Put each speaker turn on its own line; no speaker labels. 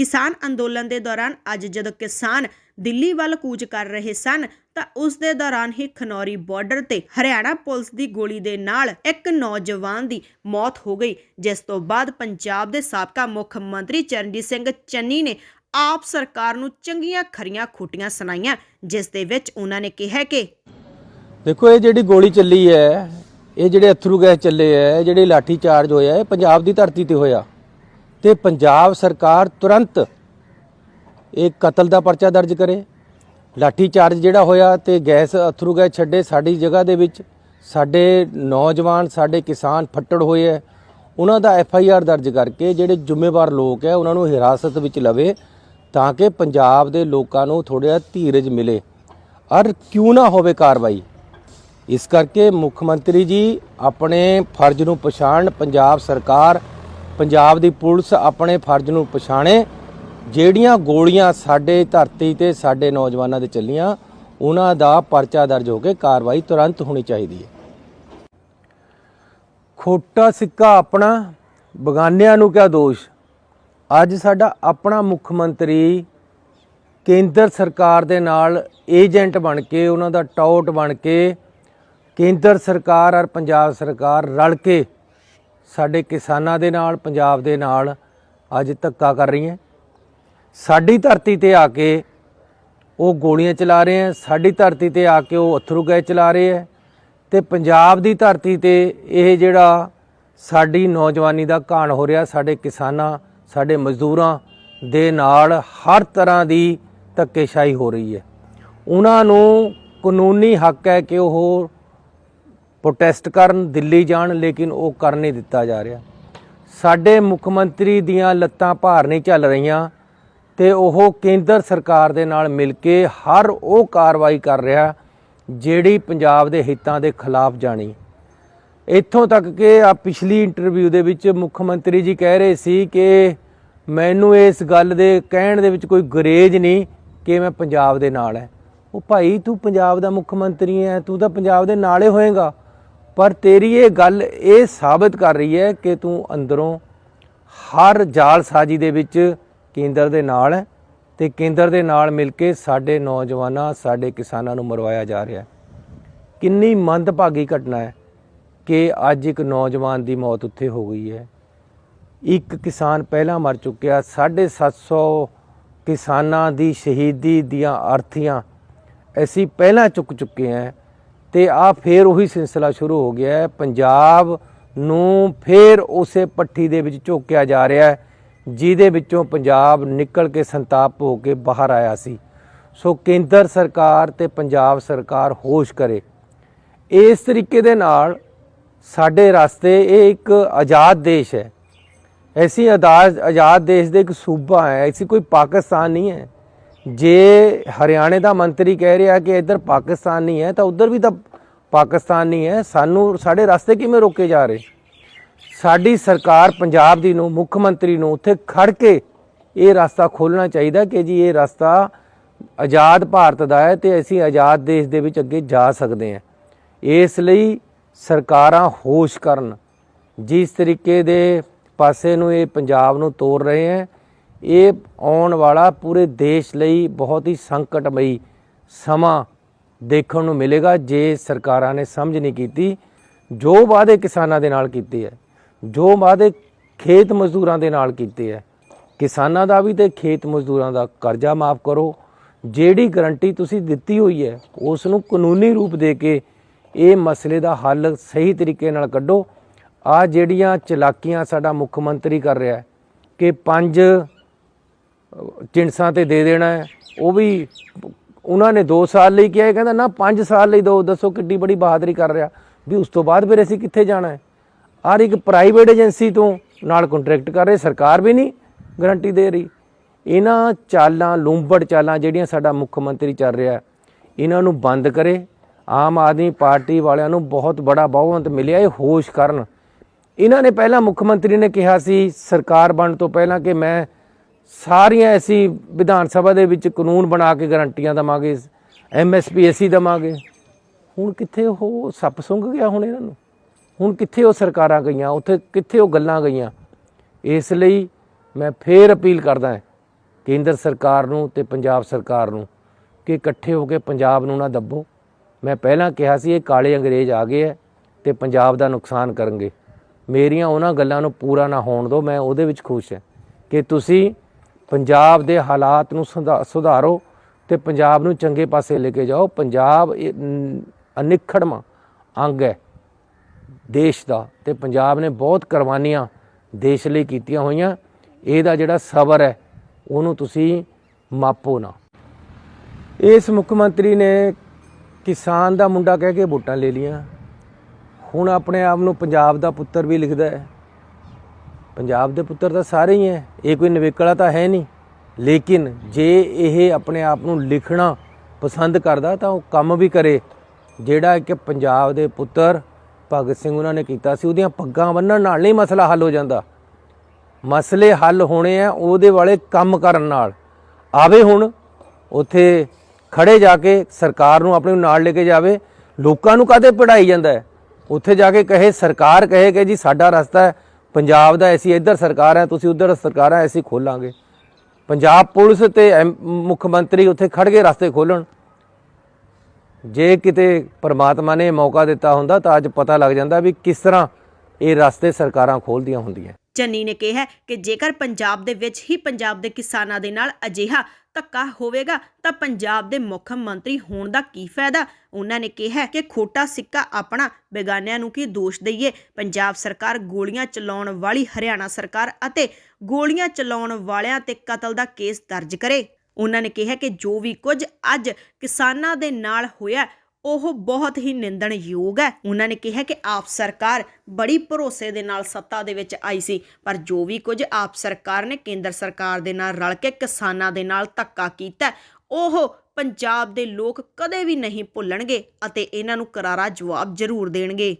ਕਿਸਾਨ ਅੰਦੋਲਨ ਦੇ ਦੌਰਾਨ ਅੱਜ ਜਦੋਂ ਕਿਸਾਨ ਦਿੱਲੀ ਵੱਲ ਕੂਚ ਕਰ ਰਹੇ ਸਨ, ਤਾਂ ਉਸ ਦੇ ਦੌਰਾਨ ਹੀ ਖਨੌਰੀ ਬਾਰਡਰ ਤੇ ਹਰਿਆਣਾ ਪੁਲਿਸ ਦੀ ਗੋਲੀ ਦੇ ਨਾਲ ਇੱਕ ਨੌਜਵਾਨ ਦੀ ਮੌਤ ਹੋ ਗਈ, ਜਿਸ ਤੋਂ ਬਾਅਦ ਪੰਜਾਬ ਦੇ ਸਾਬਕਾ ਮੁੱਖ ਮੰਤਰੀ ਚਰਨਜੀਤ ਸਿੰਘ ਚੰਨੀ ਨੇ ਆਪ ਸਰਕਾਰ ਨੂੰ ਚੰਗੀਆਂ ਖਰੀਆਂ ਖੋਟੀਆਂ ਸੁਣਾਈਆਂ, ਜਿਸ ਦੇ ਵਿੱਚ ਉਹਨਾਂ ਨੇ ਕਿਹਾ ਕਿ
ਦੇਖੋ, ਇਹ ਜਿਹੜੀ ਗੋਲੀ ਚੱਲੀ ਹੈ, ਇਹ ਜਿਹੜੇ ਅਥਰੂ ਗੈਸ ਚੱਲੇ ਹੈ ਜਿਹੜੇ ਲਾਠੀ ਚਾਰਜ ਹੋਇਆ, ਇਹ ਪੰਜਾਬ ਦੀ ਧਰਤੀ ਤੇ ਹੋਇਆ। ਤੇ ਪੰਜਾਬ ਸਰਕਾਰ ਤੁਰੰਤ ਇਹ ਕਤਲ ਦਾ ਪਰਚਾ ਦਰਜ ਕਰੇ। ਲਾਠੀ ਚਾਰਜ ਜਿਹੜਾ ਹੋਇਆ ਤੇ ਗੈਸ ਅਥਰੂ ਗੈਸ ਛੱਡੇ ਸਾਡੀ ਜਗ੍ਹਾ ਦੇ ਵਿੱਚ। ਸਾਡੇ ਨੌਜਵਾਨ, ਸਾਡੇ ਕਿਸਾਨ ਫੱਟੜ ਹੋਏ ਹੈ ਉਹਨਾਂ ਦਾ ਐਫ ਆਈ ਆਰ ਦਰਜ ਕਰਕੇ ਜਿਹੜੇ ਜ਼ਿੰਮੇਵਾਰ ਲੋਕ ਹੈ ਉਹਨਾਂ ਨੂੰ ਹਿਰਾਸਤ ਵਿੱਚ ਲਵੇ ਤਾਂ ਕਿ ਪੰਜਾਬ ਦੇ ਲੋਕਾਂ ਨੂੰ ਥੋੜ੍ਹਾ ਧੀਰਜ ਮਿਲੇ। ਔਰ ਕਿਉਂ ਨਾ ਹੋਵੇ ਕਾਰਵਾਈ? ਇਸ ਕਰਕੇ ਮੁੱਖ ਮੰਤਰੀ ਜੀ ਆਪਣੇ ਫਰਜ਼ ਨੂੰ ਪਛਾਣ, ਪੰਜਾਬ ਸਰਕਾਰ ਪੰਜਾਬ ਦੀ ਪੁਲਿਸ ਆਪਣੇ ਫਰਜ਼ ਨੂੰ ਪਛਾਣੇ। ਜਿਹੜੀਆਂ ਗੋਲੀਆਂ ਸਾਡੇ ਧਰਤੀ ਤੇ ਸਾਡੇ ਨੌਜਵਾਨਾਂ ਦੇ ਚੱਲੀਆਂ, ਉਹਨਾਂ ਦਾ ਪਰਚਾ ਦਰਜ ਹੋ ਕੇ ਕਾਰਵਾਈ ਤੁਰੰਤ ਹੋਣੀ ਚਾਹੀਦੀ ਹੈ। ਖੋਟਾ ਸਿੱਕਾ ਆਪਣਾ, ਬਗਾਨਿਆਂ ਨੂੰ ਕਿਆ ਦੋਸ਼? ਅੱਜ ਸਾਡਾ ਆਪਣਾ ਮੁੱਖ ਮੰਤਰੀ ਕੇਂਦਰ ਸਰਕਾਰ ਦੇ ਨਾਲ ਏਜੰਟ ਬਣ ਕੇ, ਉਹਨਾਂ ਦਾ ਟਾਊਟ ਬਣ ਕੇ ਕੇਂਦਰ ਸਰਕਾਰ ਔਰ ਪੰਜਾਬ ਸਰਕਾਰ ਰਲ ਕੇ ਸਾਡੇ ਕਿਸਾਨਾਂ ਦੇ ਨਾਲ, ਪੰਜਾਬ ਦੇ ਨਾਲ ਅੱਜ ਧੱਕਾ ਕਰ ਰਹੀ ਹੈ। ਸਾਡੀ ਧਰਤੀ ਤੇ ਆ ਕੇ ਉਹ ਗੋਲੀਆਂ ਚਲਾ ਰਹੇ ਹੈ, ਸਾਡੀ ਧਰਤੀ ਤੇ ਆ ਕੇ ਉਹ ਅਥਰੂ ਗਏ ਚਲਾ ਰਹੇ ਹੈ ਤੇ ਪੰਜਾਬ ਦੀ ਧਰਤੀ ਤੇ ਇਹ ਜਿਹੜਾ ਸਾਡੀ ਨੌਜਵਾਨੀ ਦਾ ਘਾਣ ਹੋ ਰਿਹਾ, ਸਾਡੇ ਕਿਸਾਨਾਂ, ਸਾਡੇ ਮਜ਼ਦੂਰਾਂ ਦੇ ਨਾਲ ਹਰ ਤਰ੍ਹਾਂ ਦੀ ਧੱਕੇਸ਼ਾਹੀ ਹੋ ਰਹੀ ਹੈ। ਉਹਨਾਂ ਨੂੰ ਕਾਨੂੰਨੀ ਹੱਕ ਹੈ ਕਿ ਉਹ ਪ੍ਰੋਟੈਸਟ ਕਰਨ ਦਿੱਲੀ ਜਾਣ, ਲੇਕਿਨ ਉਹ ਕਰ ਨਹੀਂ ਦਿੱਤਾ ਜਾ ਰਿਹਾ। ਸਾਡੇ ਮੁੱਖ ਮੰਤਰੀ ਦੀਆਂ ਲੱਤਾਂ ਭਾਰ ਨਹੀਂ ਚੱਲ ਰਹੀਆਂ ਤੇ ਉਹ ਕੇਂਦਰ ਸਰਕਾਰ ਦੇ ਨਾਲ ਮਿਲ ਕੇ ਹਰ ਉਹ ਕਾਰਵਾਈ ਕਰ ਰਿਹਾ ਜਿਹੜੀ ਪੰਜਾਬ ਦੇ ਹਿੱਤਾਂ ਦੇ ਖਿਲਾਫ ਜਾਣੀ। ਇੱਥੋਂ ਤੱਕ ਕਿ ਆ ਪਿਛਲੀ ਇੰਟਰਵਿਊ ਦੇ ਵਿੱਚ ਮੁੱਖ ਮੰਤਰੀ ਜੀ ਕਹਿ ਰਹੇ ਸੀ ਕਿ ਮੈਨੂੰ ਇਸ ਗੱਲ ਦੇ ਕਹਿਣ ਦੇ ਵਿੱਚ ਕੋਈ ਗਰੇਜ ਨਹੀਂ ਕਿ ਮੈਂ ਪੰਜਾਬ ਦੇ ਨਾਲ ਹੈ। ਉਹ ਭਾਈ ਤੂੰ ਪੰਜਾਬ ਦਾ ਮੁੱਖ ਮੰਤਰੀ ਹੈ, ਤੂੰ ਤਾਂ ਪੰਜਾਬ ਦੇ ਨਾਲੇ ਹੋਏਗਾ। ਪਰ ਤੇਰੀ ਇਹ ਗੱਲ ਇਹ ਸਾਬਤ ਕਰ ਰਹੀ ਹੈ ਕਿ ਤੂੰ ਅੰਦਰੋਂ ਹਰ ਜਾਲਸਾਜ਼ੀ ਦੇ ਵਿੱਚ ਕੇਂਦਰ ਦੇ ਨਾਲ ਹੈ ਤੇ ਕੇਂਦਰ ਦੇ ਨਾਲ ਮਿਲ ਕੇ ਸਾਡੇ ਨੌਜਵਾਨਾਂ, ਸਾਡੇ ਕਿਸਾਨਾਂ ਨੂੰ ਮਰਵਾਇਆ ਜਾ ਰਿਹਾ ਹੈ। ਕਿੰਨੀ ਮੰਦਭਾਗੀ ਘਟਨਾ ਹੈ ਕਿ ਅੱਜ ਇੱਕ ਨੌਜਵਾਨ ਦੀ ਮੌਤ ਉੱਥੇ ਹੋ ਗਈ ਹੈ। ਇੱਕ ਕਿਸਾਨ ਪਹਿਲਾਂ ਮਰ ਚੁੱਕਿਆ 750 ਕਿਸਾਨਾਂ ਦੀ ਸ਼ਹੀਦੀ ਦੀਆਂ ਅਰਥੀਆਂ ਅਸੀਂ ਪਹਿਲਾਂ ਚੁੱਕ ਚੁੱਕੇ ਹਾਂ ਤੇ ਆ ਫੇਰ ਉਹੀ ਸਿਲਸਿਲਾ ਸ਼ੁਰੂ ਹੋ ਗਿਆ ਹੈ। ਪੰਜਾਬ ਨੂੰ ਫੇਰ ਉਸੇ ਪੱਠੀ ਦੇ ਵਿੱਚ ਝੋਕਿਆ ਜਾ ਰਿਹਾ ਹੈ, ਜਿਹਦੇ ਵਿੱਚੋਂ ਪੰਜਾਬ ਨਿਕਲ ਕੇ ਸੰਤਾਪ ਹੋ ਕੇ ਬਾਹਰ ਆਇਆ ਸੀ। ਸੋ ਕੇਂਦਰ ਸਰਕਾਰ ਤੇ ਪੰਜਾਬ ਸਰਕਾਰ ਹੋਸ਼ ਕਰੇ। ਇਸ ਤਰੀਕੇ ਦੇ ਨਾਲ ਸਾਡੇ ਰਸਤੇ ਇਹ ਇੱਕ ਆਜ਼ਾਦ ਦੇਸ਼ ਹੈ। ਐਸੀ ਆਜ਼ਾਦ ਆਜ਼ਾਦ ਦੇਸ਼ ਦੇ ਇੱਕ ਸੂਬਾ ਹੈ। ਐਸੀ ਕੋਈ ਪਾਕਿਸਤਾਨ ਨਹੀਂ ਹੈ। ਜੇ ਹਰਿਆਣੇ ਦਾ ਮੰਤਰੀ ਕਹਿ ਰਿਹਾ ਕਿ ਇੱਧਰ ਪਾਕਿਸਤਾਨ ਨਹੀਂ ਹੈ, ਤਾਂ ਉੱਧਰ ਵੀ ਤਾਂ ਪਾਕਿਸਤਾਨ ਨਹੀਂ ਹੈ। ਸਾਨੂੰ ਸਾਡੇ ਰਸਤੇ ਕਿਵੇਂ ਰੋਕੇ ਜਾ ਰਹੇ? ਸਾਡੀ ਸਰਕਾਰ ਪੰਜਾਬ ਦੀ ਨੂੰ, ਮੁੱਖ ਮੰਤਰੀ ਨੂੰ ਉੱਥੇ ਖੜ ਕੇ ਇਹ ਰਸਤਾ ਖੋਲਣਾ ਚਾਹੀਦਾ ਕਿ ਜੀ ਇਹ ਰਸਤਾ ਆਜ਼ਾਦ ਭਾਰਤ ਦਾ ਹੈ ਤੇ ਅਸੀਂ ਆਜ਼ਾਦ ਦੇਸ਼ ਦੇ ਵਿੱਚ ਅੱਗੇ ਜਾ ਸਕਦੇ ਹਾਂ। ਇਸ ਲਈ ਸਰਕਾਰਾਂ ਹੋਸ਼ ਕਰਨ। ਜਿਸ ਤਰੀਕੇ ਦੇ ਪਾਸੇ ਨੂੰ ਇਹ ਪੰਜਾਬ ਨੂੰ ਤੋੜ ਰਹੇ ਹੈ ਇਹ ਆਉਣ ਵਾਲਾ ਪੂਰੇ ਦੇਸ਼ ਲਈ ਬਹੁਤ ਹੀ ਸੰਕਟਮਈ ਸਮਾਂ ਦੇਖਣ ਨੂੰ ਮਿਲੇਗਾ, ਜੇ ਸਰਕਾਰਾਂ ਨੇ ਸਮਝ ਨਹੀਂ ਕੀਤੀ। ਜੋ ਵਾਅਦੇ ਕਿਸਾਨਾਂ ਦੇ ਨਾਲ ਕੀਤੇ ਹੈ ਜੋ ਵਾਅਦੇ ਖੇਤ ਮਜ਼ਦੂਰਾਂ ਦੇ ਨਾਲ ਕੀਤੇ ਹੈ ਕਿਸਾਨਾਂ ਦਾ ਵੀ ਤੇ ਖੇਤ ਮਜ਼ਦੂਰਾਂ ਦਾ ਕਰਜ਼ਾ ਮਾਫ ਕਰੋ। ਜਿਹੜੀ ਗਰੰਟੀ ਤੁਸੀਂ ਦਿੱਤੀ ਹੋਈ ਹੈ, ਉਸ ਨੂੰ ਕਾਨੂੰਨੀ ਰੂਪ ਦੇ ਕੇ ਇਹ ਮਸਲੇ ਦਾ ਹੱਲ ਸਹੀ ਤਰੀਕੇ ਨਾਲ ਕੱਢੋ। ਆ ਜਿਹੜੀਆਂ ਚਲਾਕੀਆਂ ਸਾਡਾ ਮੁੱਖ ਮੰਤਰੀ ਕਰ ਰਿਹਾ ਹੈ ਕਿ ਪੰਜ ਚਿੰਸਾਂ ਤੇ ਦੇ ਦੇਣਾ ਹੈ। ਉਹ ਵੀ ਉਹਨਾਂ ਨੇ 2 ਸਾਲ ਲਈ ਕਿਹਾ ਕਹਿੰਦਾ ਨਾ 5 ਸਾਲ ਲਈ ਦੋ, ਦੱਸੋ ਕਿੱਡੀ ਬੜੀ ਬਹਾਦਰੀ ਕਰ ਰਿਹਾ। ਵੀ ਉਸ ਤੋਂ ਬਾਅਦ ਫਿਰ ਅਸੀਂ ਕਿੱਥੇ ਜਾਣਾ ਹੈ? ਹਰ ਇੱਕ ਪ੍ਰਾਈਵੇਟ ਏਜੰਸੀ ਤੋਂ ਨਾਲ ਕੰਟਰੈਕਟ ਕਰ ਰਹੇ, ਸਰਕਾਰ ਵੀ ਨਹੀਂ ਗਾਰੰਟੀ ਦੇ ਰਹੀ। ਇਹਨਾਂ ਚਾਲਾਂ, ਲੂੰਬੜ ਚਾਲਾਂ ਜਿਹੜੀਆਂ ਸਾਡਾ ਮੁੱਖ ਮੰਤਰੀ ਚੱਲ ਰਿਹਾ ਇਹਨਾਂ ਨੂੰ ਬੰਦ ਕਰੇ। ਆਮ ਆਦਮੀ ਪਾਰਟੀ ਵਾਲਿਆਂ ਨੂੰ ਬਹੁਤ ਬੜਾ ਬਹੁਮਤ ਮਿਲਿਆ, ਇਹ ਹੋਸ਼ ਕਰਨ। ਇਹਨਾਂ ਨੇ ਪਹਿਲਾਂ ਮੁੱਖ ਮੰਤਰੀ ਨੇ ਕਿਹਾ ਸੀ, ਸਰਕਾਰ ਬਣਨ ਤੋਂ ਪਹਿਲਾਂ ਕਿ ਮੈਂ ਸਾਰੀਆਂ ਐਸੀ ਵਿਧਾਨ ਸਭਾ ਦੇ ਵਿੱਚ ਕਾਨੂੰਨ ਬਣਾ ਕੇ ਗਰੰਟੀਆਂ ਦਵਾਂਗੇ ਐਮਐਸਪੀ ਅਸੀਂ ਦਵਾਂਗੇ। ਹੁਣ ਕਿੱਥੇ ਉਹ ਸੱਪ ਸੁੰਘ ਗਿਆ ਹੁਣ ਇਹਨਾਂ ਨੂੰ? ਹੁਣ ਕਿੱਥੇ ਉਹ ਸਰਕਾਰਾਂ ਗਈਆਂ? ਉੱਥੇ ਕਿੱਥੇ ਉਹ ਗੱਲਾਂ ਗਈਆਂ? ਇਸ ਲਈ ਮੈਂ ਫੇਰ ਅਪੀਲ ਕਰਦਾ ਹਾਂ, ਕੇਂਦਰ ਸਰਕਾਰ ਨੂੰ ਤੇ ਪੰਜਾਬ ਸਰਕਾਰ ਨੂੰ ਕਿ ਇਕੱਠੇ ਹੋ ਕੇ ਪੰਜਾਬ ਨੂੰ ਨਾ ਦੱਬੋ। ਮੈਂ ਪਹਿਲਾਂ ਕਿਹਾ ਸੀ, ਇਹ ਕਾਲੇ ਅੰਗਰੇਜ਼ ਆ ਗਏ ਹੈ ਤੇ ਪੰਜਾਬ ਦਾ ਨੁਕਸਾਨ ਕਰਨਗੇ। ਮੇਰੀਆਂ ਉਹਨਾਂ ਗੱਲਾਂ ਨੂੰ ਪੂਰਾ ਨਾ ਹੋਣ ਦਿਓ, ਮੈਂ ਉਹਦੇ ਵਿੱਚ ਖੁਸ਼ ਹਾਂ ਕਿ ਤੁਸੀਂ ਪੰਜਾਬ ਦੇ ਹਾਲਾਤ ਨੂੰ ਸੁਧਾ- ਸੁਧਾਰੋ ਤੇ ਪੰਜਾਬ ਨੂੰ ਚੰਗੇ ਪਾਸੇ ਲੈ ਕੇ ਜਾਓ। ਪੰਜਾਬ ਇਹ, ਅਨਿੱਖੜਵਾਂ ਅੰਗ ਹੈ ਦੇਸ਼ ਦਾ ਤੇ ਪੰਜਾਬ ਨੇ ਬਹੁਤ ਕੁਰਬਾਨੀਆਂ ਦੇਸ਼ ਲਈ ਕੀਤੀਆਂ ਹੋਈਆਂ। ਇਹਦਾ ਜਿਹੜਾ ਸਬਰ ਹੈ ਉਹਨੂੰ ਤੁਸੀਂ ਮਾਪੋ ਨਾ। ਇਸ ਮੁੱਖ ਮੰਤਰੀ ਨੇ ਕਿਸਾਨ ਦਾ ਮੁੰਡਾ ਕਹਿ ਕੇ ਵੋਟਾਂ ਲੈ ਲੀਆਂ ਹੁਣ ਆਪਣੇ ਆਪ ਨੂੰ ਪੰਜਾਬ ਦਾ ਪੁੱਤਰ ਵੀ ਲਿਖਦਾ ਹੈ। ਪੰਜਾਬ ਦੇ ਪੁੱਤਰ ਤਾਂ ਸਾਰੇ ਹੀ ਹੈ ਇਹ ਕੋਈ ਨਵੇਕਲਾ ਤਾਂ ਹੈ ਨਹੀਂ। ਲੇਕਿਨ ਜੇ ਇਹ ਆਪਣੇ ਆਪ ਨੂੰ ਲਿਖਣਾ ਪਸੰਦ ਕਰਦਾ ਤਾਂ ਉਹ ਕੰਮ ਵੀ ਕਰੇ। ਜਿਹੜਾ ਕਿ ਪੰਜਾਬ ਦੇ ਪੁੱਤਰ ਭਗਤ ਸਿੰਘ ਉਹਨਾਂ ਨੇ ਕੀਤਾ ਸੀ, ਉਹਦੀਆਂ ਪੱਗਾਂ ਬੰਨਣ ਨਾਲ ਨਹੀਂ ਮਸਲਾ ਹੱਲ ਹੋ ਜਾਂਦਾ। ਮਸਲੇ ਹੱਲ ਹੋਣੇ ਆ ਉਹਦੇ ਵਾਲੇ ਕੰਮ ਕਰਨ ਨਾਲ। ਆਵੇ ਹੁਣ, ਉੱਥੇ ਖੜੇ ਜਾ ਕੇ ਸਰਕਾਰ ਨੂੰ ਆਪਣੇ ਨਾਲ ਲੈ ਕੇ ਜਾਵੇ, ਲੋਕਾਂ ਨੂੰ ਕਾਹਦੇ ਪੜਾਈ ਜਾਂਦਾ ਹੈ ਉੱਥੇ ਜਾ ਕੇ ਕਹੇ, ਸਰਕਾਰ ਕਹੇ ਕਿ ਜੀ ਸਾਡਾ ਰਸਤਾ ਹੈ ਪੰਜਾਬ ਦਾ ਐਸੀ ਇੱਧਰ ਸਰਕਾਰ ਹੈ, ਤੁਸੀਂ ਉੱਧਰ ਸਰਕਾਰ ਹੈ ਐਸੀ ਖੋਲਾਂਗੇ। ਪੰਜਾਬ ਪੁਲਿਸ ਤੇ ਐਮ- ਮੁੱਖ ਮੰਤਰੀ ਉੱਥੇ ਖੜ ਕੇ ਰਸਤੇ ਖੋਲਣ ਜੇ ਕਿਤੇ ਪਰਮਾਤਮਾ ਨੇ ਮੌਕਾ ਦਿੱਤਾ ਹੁੰਦਾ ਤਾਂ ਅੱਜ ਪਤਾ ਲੱਗ ਜਾਂਦਾ ਵੀ ਕਿਸ ਤਰ੍ਹਾਂ ਇਹ ਰਸਤੇ ਸਰਕਾਰਾਂ ਖੋਲਦੀਆਂ ਹੁੰਦੀਆਂ।
ਚੰਨੀ ਨੇ ਕਿਹਾ ਕਿ ਜੇਕਰ ਪੰਜਾਬ ਦੇ ਵਿੱਚ ਹੀ ਪੰਜਾਬ ਦੇ ਕਿਸਾਨਾਂ ਦੇ ਨਾਲ ਅਜਿਹਾ ਧੱਕਾ ਹੋਵੇਗਾ, ਤਾਂ ਪੰਜਾਬ ਦੇ ਮੁੱਖ ਮੰਤਰੀ ਹੋਣ ਦਾ ਕੀ ਫਾਇਦਾ? ਉਹਨਾਂ ਨੇ ਕਿਹਾ ਕਿ ਖੋਟਾ ਸਿੱਕਾ ਆਪਣਾ ਬੇਗਾਨਿਆਂ ਨੂੰ ਕੀ ਦੋਸ਼ ਦਈਏ? ਪੰਜਾਬ ਸਰਕਾਰ ਗੋਲੀਆਂ ਚਲਾਉਣ ਵਾਲੀ ਹਰਿਆਣਾ ਸਰਕਾਰ ਅਤੇ ਗੋਲੀਆਂ ਚਲਾਉਣ ਵਾਲਿਆਂ ਤੇ ਕਤਲ ਦਾ ਕੇਸ ਦਰਜ ਕਰੇ। ਉਹਨਾਂ ਨੇ ਕਿਹਾ ਕਿ ਜੋ ਵੀ ਕੁਝ ਅੱਜ ਕਿਸਾਨਾਂ ਦੇ ਨਾਲ ਹੋਇਆ ਉਹ ਬਹੁਤ ਹੀ ਨਿੰਦਣਯੋਗ ਹੈ। ਉਹਨਾਂ ਨੇ ਕਿਹਾ ਕਿ ਆਪ ਸਰਕਾਰ ਬੜੀ ਭਰੋਸੇ ਦੇ ਨਾਲ ਸੱਤਾ ਦੇ ਵਿੱਚ ਆਈ ਸੀ, ਪਰ ਜੋ ਵੀ ਕੁਝ ਆਪ ਸਰਕਾਰ ਨੇ ਕੇਂਦਰ ਸਰਕਾਰ ਦੇ ਨਾਲ ਰਲ ਕੇ ਕਿਸਾਨਾਂ ਦੇ ਨਾਲ ਧੱਕਾ ਕੀਤਾ, ਉਹ ਪੰਜਾਬ ਦੇ ਲੋਕ ਕਦੇ ਵੀ ਨਹੀਂ ਭੁੱਲਣਗੇ ਅਤੇ ਇਹਨਾਂ ਨੂੰ ਕਰਾਰਾ ਜਵਾਬ ਜ਼ਰੂਰ ਦੇਣਗੇ।